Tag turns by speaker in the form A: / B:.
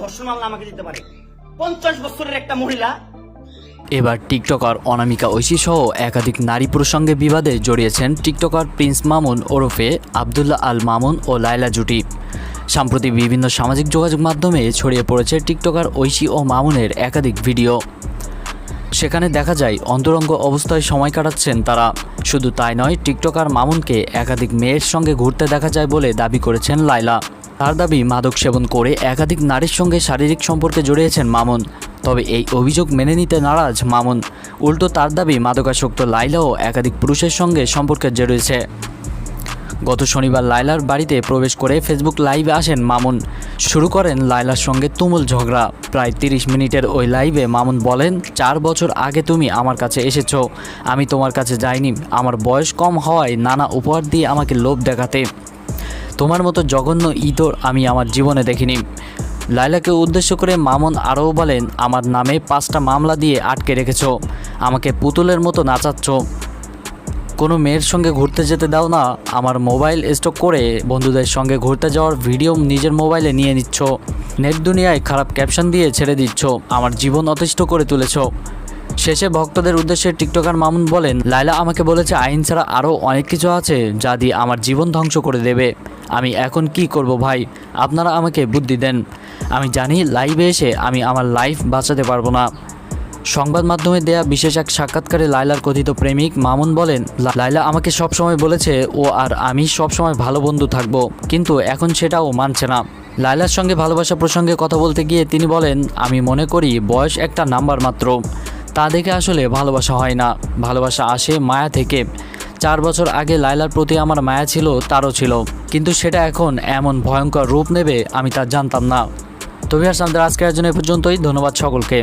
A: ধর্ষণ মামলা আমাকে দিতে পারে। পঞ্চাশ বছরের একটা মহিলা।
B: এবার টিকটকার অনামিকা ঐশী সহ একাধিক নারী প্রসঙ্গে বিবাদে জড়িয়েছেন টিকটকার প্রিন্স মামুন ওরফে আবদুল্লাহ আল মামুন ও লাইলা জুটি। সাম্প্রতিক বিভিন্ন সামাজিক যোগাযোগ মাধ্যমে ছড়িয়ে পড়েছে টিকটকার ঐশী ও মামুনের একাধিক ভিডিও। সেখানে দেখা যায় অন্তরঙ্গ অবস্থায় সময় কাটাচ্ছেন তারা। শুধু তাই নয়, টিকটকার মামুনকে একাধিক মেয়ের সঙ্গে ঘুরতে দেখা যায় বলে দাবি করেছেন লাইলা তার দাবি, মাদক সেবন করে একাধিক নারীর সঙ্গে শারীরিক সম্পর্কে জড়িয়েছেন মামুন। তবে এই অভিযোগ মেনে নিতে নারাজ মামুন। উল্টো তার দাবি, মাদকাসক্ত লাইলাও একাধিক পুরুষের সঙ্গে সম্পর্কে জড়িয়েছে। গত শনিবার লাইলার বাড়িতে প্রবেশ করে ফেসবুক লাইভে আসেন মামুন। শুরু করেন লাইলার সঙ্গে তুমুল ঝগড়া। প্রায় তিরিশ মিনিটের ওই লাইভে মামুন বলেন, চার বছর আগে তুমি আমার কাছে এসেছ। আমি তোমার কাছে যাইনি। আমার বয়স কম হওয়ায় নানা উপহার দিয়ে আমাকে লোভ দেখাতে। তোমার মতো জঘন্য ইতর আমি আমার জীবনে দেখিনি। লাইলাকে উদ্দেশ্য করে মামুন আরও বলেন, আমার নামে পাঁচটা মামলা দিয়ে আটকে রেখেছ। আমাকে পুতুলের মতো নাচাচ্ছ। কোনো মেয়ের সঙ্গে ঘুরতে যেতে দাও না, আমার মোবাইল স্টক করে বন্ধুদের সঙ্গে ঘুরতে যাওয়ার ভিডিও নিজের মোবাইলে নিয়ে নিচ্ছ। নেট দুনিয়ায় খারাপ ক্যাপশন দিয়ে ছেড়ে দিচ্ছ, আমার জীবন অতিষ্ঠ করে তুলেছ। শেষে ভক্তদের উদ্দেশ্যে টিকটকার মামুন বলেন লাইলা আমাকে বলেছে আইন ছাড়া আরও অনেক কিছু আছে যা দিয়ে আমার জীবন ধ্বংস করে দেবে। আমি এখন কি করব ভাই? আপনারা আমাকে বুদ্ধি দেন। আমি জানি লাইভে এসে আমি আমার লাইফ বাঁচাতে পারব না। সংবাদ মাধ্যমে দেয়া বিশেষ এক সাক্ষাৎকারে লাইলার কথিত প্রেমিক মামুন বলেন, "লা- লাইলা আমাকে সবসময় বলেছে, ও আর আমি সবসময় ভালো বন্ধু থাকব, কিন্তু এখন সেটাও মানছে না। লাইলার সঙ্গে ভালোবাসা প্রসঙ্গে কথা বলতে গিয়ে তিনি বলেন, আমি মনে করি বয়স একটা নাম্বার মাত্র। তা দেখে আসলে ভালোবাসা হয় না। ভালোবাসা আসে মায়া থেকে। চার বছর আগে লাইলার প্রতি আমার মায়া ছিল, তারও ছিল। কিন্তু সেটা এখন এমন ভয়ঙ্কর রূপ নেবে, আমি তা জানতাম না। তবে আর আজকের জন্য এ পর্যন্তই। ধন্যবাদ সকলকে।